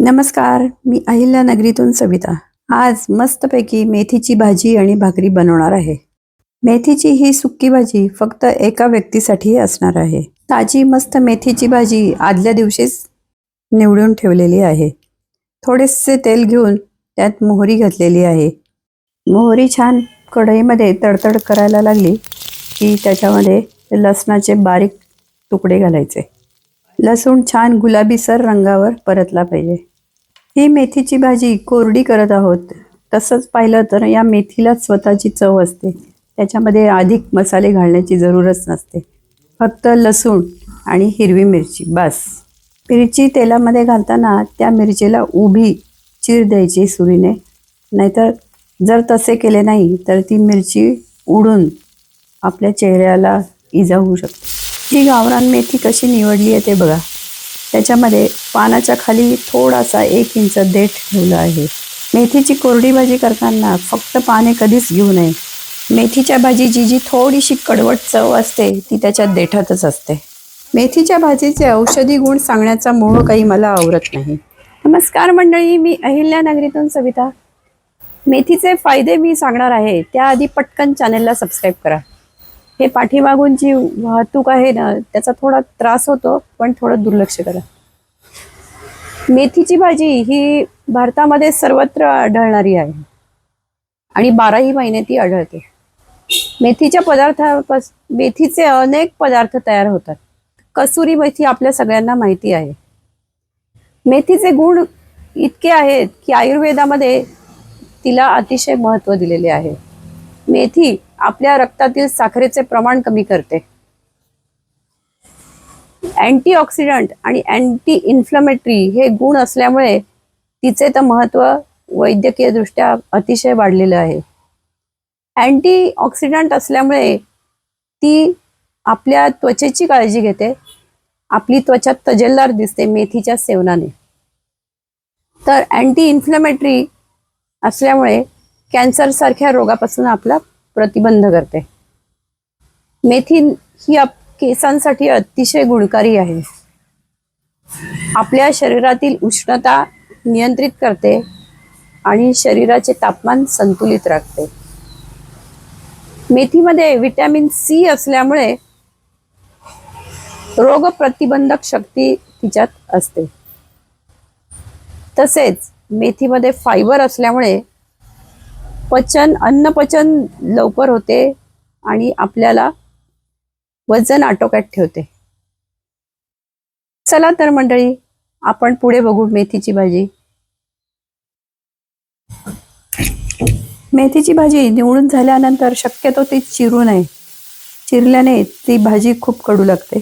नमस्कार मी अहिल्या नगरीतून सविता. आज मस्तपैकी मेथीची भाजी आणि भाकरी बनवणार आहे. मेथीची ही सुक्की भाजी फक्त एका व्यक्तीसाठी असणार आहे. ताजी मस्त मेथीची भाजी आदल्या दिवशीच निवडून ठेवलेली आहे. थोडेसे तेल घेऊन त्यात मोहरी घातलेली आहे. मोहरी छान कढईमध्ये तडतड करायला लागली की त्याच्यामध्ये लसणाचे बारीक तुकडे घालायचे. लसूण छान गुलाबीसर रंगावर परतला पाहिजे. ही मेथीची भाजी कोरडी करत आहोत. तसंच पाहिलं तर या मेथीला स्वतःची चव असते. त्याच्यामध्ये अधिक मसाले घालण्याची जरूरच नसते. फक्त लसूण आणि हिरवी मिरची बस. मिरची तेलामध्ये घालताना त्या मिरचीला उभी चीर द्यायची सुरीने. नाहीतर जर तसे केले नाही तर ती मिरची उडून आपल्या चेहऱ्याला इजा होऊ शकते. ही गावरान मेथी कशी निवडली आहे ते बघा. त्याच्यामध्ये पानाच्या खाली थोडासा एक इंच देठ ठेवलं आहे. मेथीची कोरडी भाजी करताना फक्त पाने कधीच घेऊ नये. मेथीच्या भाजीची जी थोडीशी कडवट चव असते ती त्याच्या देठातच असते. मेथीच्या भाजीचे औषधी गुण सांगण्याचा मोह काही मला आवरत नाही. नमस्कार मंडळी मी अहिल्या नगरीतून सविता. मेथीचे फायदे मी सांगणार आहे त्याआधी पटकन चॅनेलला सबस्क्राईब करा. हे पाठीमागून जी वाहतूक आहे ना त्याचा थोडा त्रास होतो पण थोडं दुर्लक्ष करा. मेथीची भाजी ही भारतामध्ये सर्वत्र आढळणारी आहे. आणि बाराही महिने ती आढळते. मेथीच्या पदार्थापास मेथीचे अनेक पदार्थ तयार होतात. कसुरी मेथी आपल्या सगळ्यांना माहिती आहे. मेथीचे गुण इतके आहेत की आयुर्वेदामध्ये तिला अतिशय महत्त्व दिलेले आहे. मेथी आपल्या रक्तातील साखरेचे प्रमाण कमी करते. अँटीऑक्सिडंट आणि अँटी इन्फ्लमेटरी हे गुण असल्यामुळे तिचे तर महत्त्व वैद्यकीय दृष्ट्या अतिशय वाढलेलं आहे. अँटी ऑक्सिडंट असल्यामुळे ती आपल्या त्वचेची काळजी घेते आपली त्वचा तजेलदार दिसते मेथीच्या सेवनाने. तर अँटी इन्फ्लमेटरी असल्यामुळे कॅन्सर सारख्या रोगापासून आपला प्रतिबंध करते. मेथी ही आप केसांसाठी अतिशय गुणकारी आहे. आपल्या शरीरातील उष्णता नियंत्रित करते आणि शरीराचे तापमान संतुलित राखते. मेथीमध्ये व्हिटॅमिन सी असल्यामुळे रोग प्रतिबंधक शक्ती तिच्यात असते. तसेच मेथीमध्ये फायबर असल्यामुळे पचन अन्नपचन लवकर होते आणि आपल्याला वजन आटोक्यात ठेवते. चला तर मंडळी आपण पुढे बघू मेथीची भाजी. मेथीची भाजी निवडून झाल्यानंतर शक्यतो ती चिरू नये. चिरल्याने ती भाजी खूप कडू लागते.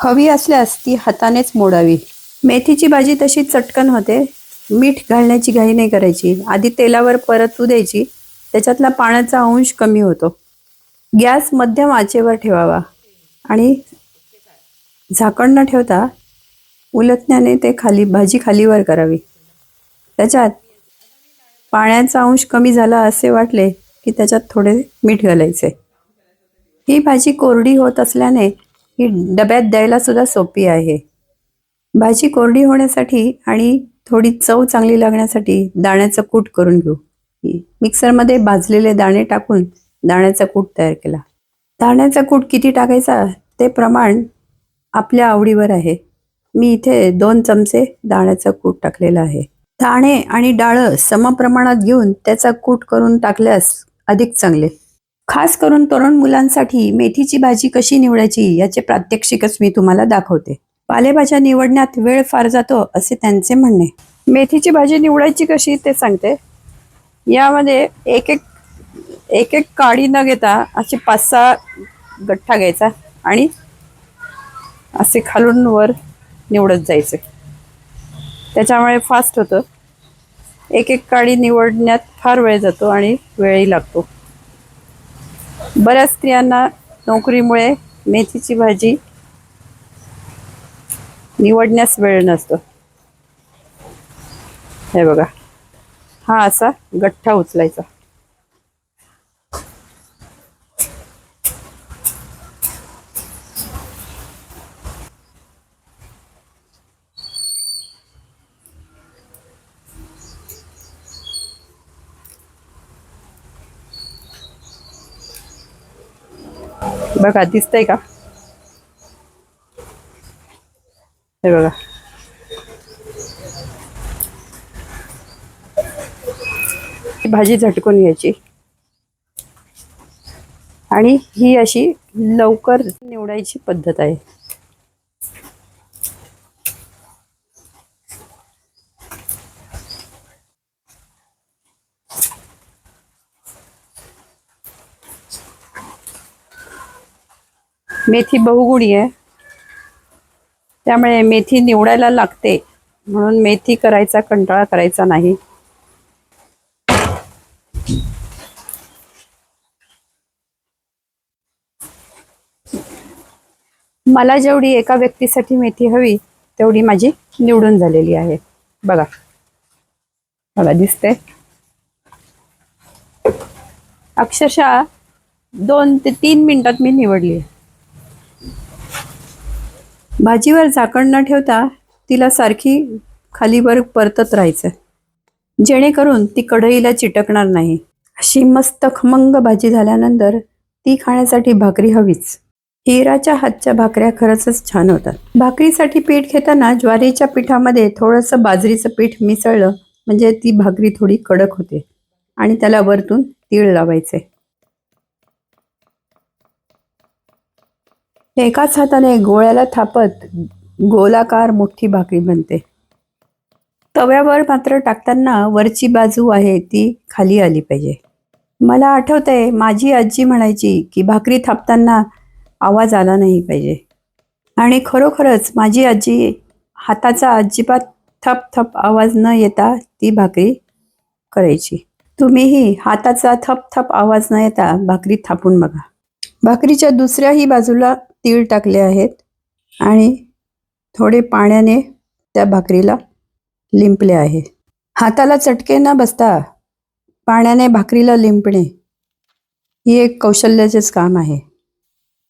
हवी असल्यास ती हातानेच मोडावी. मेथीची भाजी तशी चटकन होते. मीठ घालण्याची घाई नाही करायची. आधी तेलावर परतू द्यायची. त्याच्यातला पाण्याचा अंश कमी होतो. गॅस मध्यम आचेवर ठेवावा. आणि झाकण न ठेवता उलटण्याने ते खाली भाजी खालीवर करावी. त्याच्यात पाण्याचा अंश कमी झाला असे वाटले की त्याच्यात थोडे मीठ घालायचे. ही भाजी कोरडी होत असल्याने ही डब्यात द्यायला सुद्धा सोपी आहे. भाजी कोरडी होण्यासाठी आणि थोडी चव चांगली लागण्यासाठी दाण्याचं कूट करून घेऊ. मिक्सरमध्ये भाजलेले दाणे टाकून दाण्याचा कूट तयार केला. दाण्याचा कूट किती टाकायचा? ते प्रमाण आपल्या आवडीवर आहे. मी इथे दोन चमचे दाण्याचा कूट टाकलेला आहे. दाणे आणि डाळं समप्रमाणात घेऊन त्याचा कूट करून टाकल्यास अधिक चांगले. खास करून तरुण मुलांसाठी मेथीची भाजी कशी निवडायची याचे प्रात्यक्षिकच मी तुम्हाला दाखवते. पालेभाज्या निवडण्यात वेळ फार जातो असे त्यांचे म्हणणे. मेथीची भाजी निवडायची कशी ते सांगते. यामध्ये एक एक एक एक काडी न घेता असे पाच सहा गठ्ठा घ्यायचा आणि असे खालून वर निवडत जायचे. त्याच्यामुळे फास्ट होतं. एक एक काडी निवडण्यात फार वेळ जातो आणि वेळही लागतो. बऱ्याच स्त्रियांना नोकरीमुळे मेथीची भाजी निवडण्यास वेळ नसतो. हे बघा. हा असा गठ्ठा उचलायचा. बघा दिसतंय का? हे बघा. भाजी झटकून घ्यायची. आणि ही अशी लवकर निवडायची पद्धत आहे. मेथी बहुगुणी आहे. त्यामुळे मेथी निवडायला लागते. म्हणून मेथी करायचा कंटाळा करायचा नाही. मला जेवढी एका व्यक्तीसाठी मेथी हवी तेवढी माझी निवडून झालेली आहे. बघा. बघा दिसते अक्षरशः दोन ते तीन मिनिटात मी निवडली भाजीवर झाकण न ठेवता तिला सारखी खालीवर परतत राहायचं. जेणेकरून ती कढईला चिटकणार नाही. अशी मस्त खमंग भाजी झाल्यानंतर ती खाण्यासाठी भाकरी हवीच. हिराच्या हातच्या भाकऱ्या खरंच छान होतात. भाकरीसाठी पीठ घेताना ज्वारीच्या पिठामध्ये थोडंसं बाजरीचं पीठ मिसळलं म्हणजे ती भाकरी थोडी कडक होते आणि त्याला वरतून तीळ लावायचे. एकाच हाताने गोळ्याला थापत गोलाकार मोठी भाकरी बनते. तव्यावर मात्र टाकताना वरची बाजू आहे ती खाली आली पाहिजे. मला आठवतंय माझी आजी म्हणायची की भाकरी थापताना आवाज आला नाही पाहिजे. आणि खरोखरच माझी आजी हाताचा अजिबात थप थप आवाज न येता ती भाकरी करायची. तुम्हीही हाताचा थप थप आवाज न येता भाकरी थापून बघा. भाकरीच्या दुसऱ्याही बाजूला तीळ टाकले आहेत आणि थोडे पाण्याने त्या भाकरीला लिंपले आहे. हाताला चटके न बसता पाण्याने भाकरीला लिंपणे ही एक कौशल्याचेच काम आहे.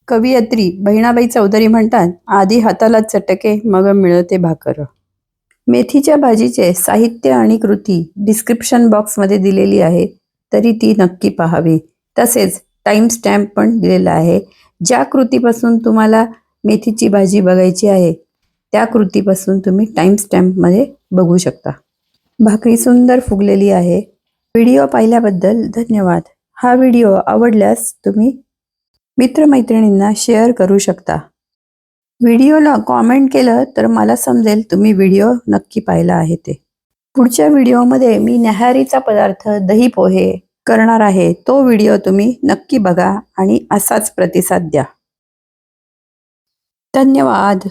कवयित्री बहिणाबाई चौधरी म्हणतात आधी हाताला चटके मग मिळते भाकर. मेथीच्या भाजीचे साहित्य आणि कृती डिस्क्रिप्शन बॉक्समध्ये दिलेली आहे तरी ती नक्की पाहावी. तसेच टाइम स्टॅम्प पण दिलेला आहे. ज्या कृतीपासून तुम्हाला मेथीची भाजी बघायची आहे त्या कृतीपासून तुम्ही टाइम स्टॅम्पमध्ये बघू शकता. भाकरी सुंदर फुगलेली आहे. व्हिडिओ पाहिल्याबद्दल धन्यवाद. हा व्हिडिओ आवडल्यास तुम्ही मित्रमैत्रिणींना शेअर करू शकता. व्हिडिओला कॉमेंट केलं तर मला समजेल तुम्ही व्हिडिओ नक्की पाहिला आहे ते. पुढच्या व्हिडिओमध्ये मी न्याहारीचा पदार्थ दही पोहे करणार आहे तो व्हिडिओ तुम्ही नक्की बघा आणि असाच प्रतिसाद द्या. धन्यवाद.